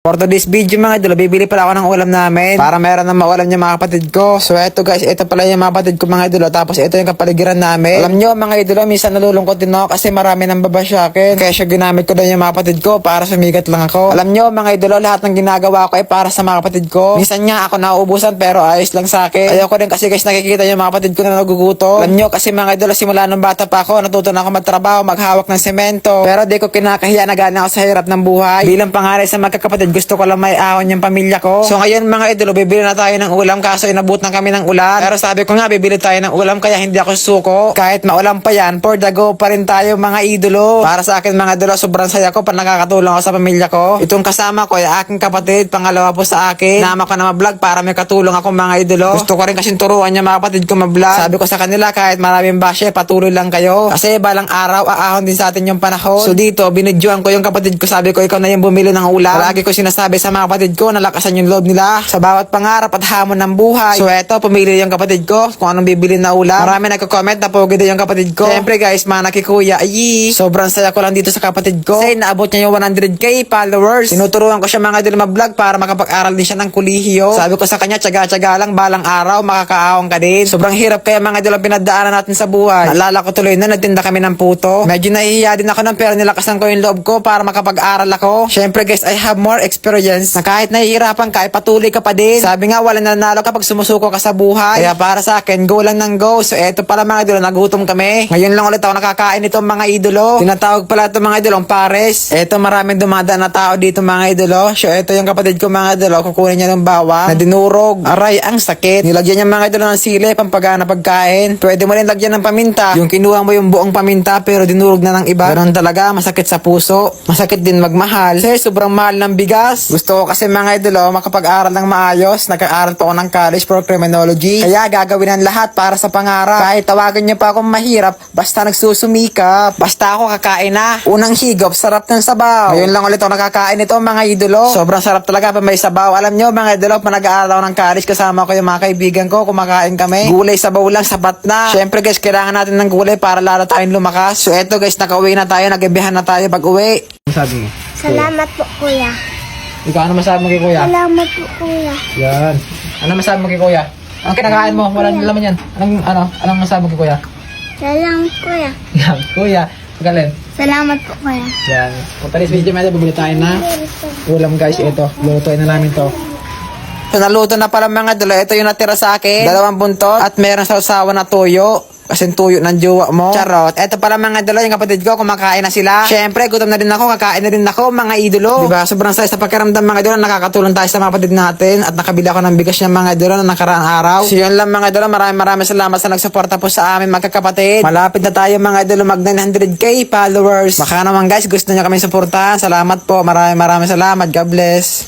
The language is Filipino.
For today's video mga idol, bibili pala ako ng ulam namin para meron na maulam niya mga kapatid ko. So eto guys, ito pala yung mga kapatid ko mga idol. Tapos ito yung kapaligiran namin. Alam nyo mga idol, minsan nalulungkot din ako kasi marami nang baba sa akin. Kaya siya ginamit ko din yung mga kapatid ko para sumigat lang ako. Alam nyo mga idol, lahat ng ginagawa ko ay para sa mga kapatid ko. Minsan nga ako nauubusan pero ayos lang sa akin. Ayoko din kasi guys nakikita yung mga kapatid ko na naguguto. Alam nyo kasi mga idol, simula nung bata pa ako, natuto na ako magtrabaho, maghawak ng semento. Pero di ko kinakahiya na galing ako sa hirap ng buhay. Bilang pangalan sa magkakapatid, gusto ko lang may ahon yung pamilya ko. So ngayon mga idol, bibili na tayo ng ulam kaso inabot na kami ng ulan. Pero sabi ko nga, bibili tayo ng ulam kaya hindi ako suko. Kahit maulam pa yan, for the go pa rin tayo mga idolo. Para sa akin mga idolo, sobrang saya ko pa nakakatulong ako sa pamilya ko. Itong kasama ko ay aking kapatid, pangalawa po sa akin. Nama ko na ma-vlog para may katulong ako mga idolo. Gusto ko rin kasing turuan yung mga kapatid ko ma-vlog. Sabi ko sa kanila kahit maraming bashe, patuloy lang kayo. Kasi balang araw, aahon din sa atin yung panahon. So dito, binidyoan ko yung kapatid ko. Sabi ko, ikaw na yung bumili ng ulam. Lagi ko sinasabi sa mga kapatid ko, nalakasan yung loob nila sa bawat pangarap at hamon ng buhay. So eto, pumili yung kapatid ko kung anong bibili na ulam. Marami nagko-comment na pogi din yung kapatid ko. Siyempre guys, mga nakikuya, ay sobrang saya ko lang dito sa kapatid ko. Kasi naabot niya yung 100k followers. Tinuturuan ko siya mga idol mag-vlog para makapag-aral din siya ng kulihiyo. Sabi ko sa kanya, tsaga-tsaga lang, balang araw, makakaahon ka din. Sobrang hirap kaya mga ang pinagdaanan natin sa buhay. Naalala ko tuloy na nagtinda kami ng puto. Medyo nahihiya din ako ng pero nilakasan ko yung loob ko para makapag-aral ako. Siyempre guys, I have more experience na kahit nahihirapan ka, ay patuloy ka pa din. Sabi nga, wala nanalo kapag sumusuko ka sa buhay. Kaya para sa akin, go lang ng go. So eto pala mga idolo, nagutom kami. Ngayon lang ulit ako nakakain itong mga idolo. Tinatawag pala itong mga idolong pares. Eto maraming dumadaan na tao dito mga idolo. So eto yung kapatid ko mga idolo, kukunin niya ng bawang na dinurog. Aray, ang sakit. Nilagyan niya mga idolo ng sili, pampagana pagkain. Pwede mo rin lagyan ng paminta. Yung kinuha mo yung buong paminta pero dinurog na ng iba. Ganun talaga, masakit sa puso. Masakit din magmahal. Kasi sobrang mahal ng bigas. Gusto ko kasi mga idolo, makapag-aral ng maayos. Nag-aaral pa ako ng college for criminology. Kaya gagawin ang lahat para sa pangarap. Kahit tawagan niyo pa akong mahirap, basta nagsusumikap. Basta ako kakain na. Unang higop, sarap ng sabaw. Ngayon lang ulit ako nakakain nito mga idolo. Sobrang sarap talaga pa may sabaw. Alam niyo mga idolo, pa nag-aaral ako ng college kasama ko yung mga kaibigan ko, kumakain kami. Gulay sabaw lang, sapat na. Syempre guys, kailangan natin ng gulay para lalo tayong lumakas. So eto guys, nakauwi na tayo, nagabihan na tayo pag uwi. Ano sabi mo? Salamat po, kuya. Ikaw ano masabi mo kay kuya? Salamat po, kuya. Yan. Ano masabi mo kay kuya? Ang kinakain mo, walang laman yan. Anong, ano, anong masabi mo kay kuya? Salamat, kuya. Yan, kuya. Galing. Salamat po, kuya. Yan. Kung talis video media, bibili tayo na ulam guys. Ito, lutuin na namin to. Naluto na pala mga dala. Ito yung natira sa akin. Dalawang buntot at meron sa usawa na tuyo. Kasi tuyo ng jowa mo. Charot. Ito pala mga idolo, yung kapatid ko, kumakain na sila. Siyempre, gutom na rin ako, kakain na rin ako, mga idolo. Diba? Sobrang saya sa pakiramdam mga idolo, nakakatulong tayo sa mga kapatid natin at nakabili ako ng bigas niya mga idolo na nakaraang araw. So yun lang mga idolo, maraming maraming salamat sa nagsuporta po sa amin magkakapatid. Malapit na tayo mga idolo mag 900k followers. Baka naman guys, gusto niyo kami suportahan. Salamat po. Maraming maraming salamat. God bless.